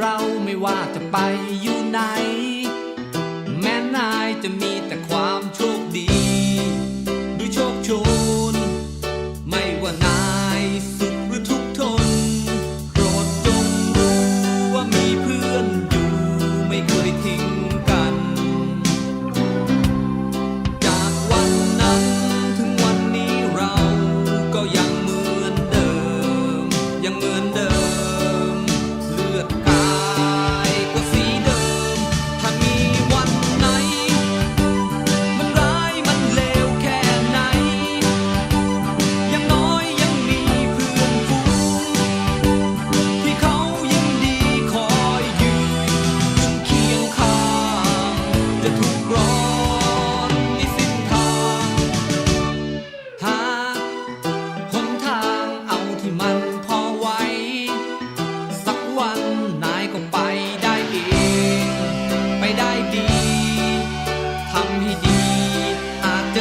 เราไม่ว่าจะไปอยู่ไหน แม้นายจะมีแต่ความโชคดีหรือโชคโชน ไม่ว่านายสุขหรือทุกข์ทน โปรดจงรู้ว่ามีเพื่อนอยู่ไม่เคยทิ้ง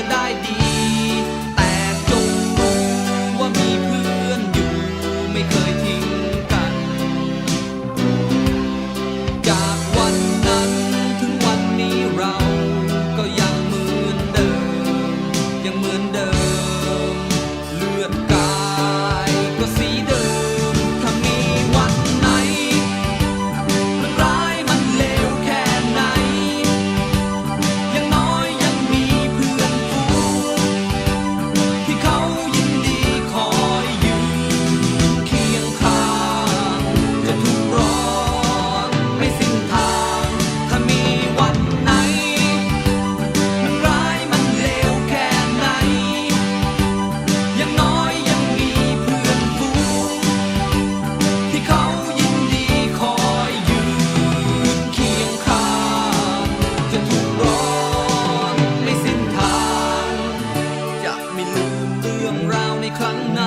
ไป ครั้ง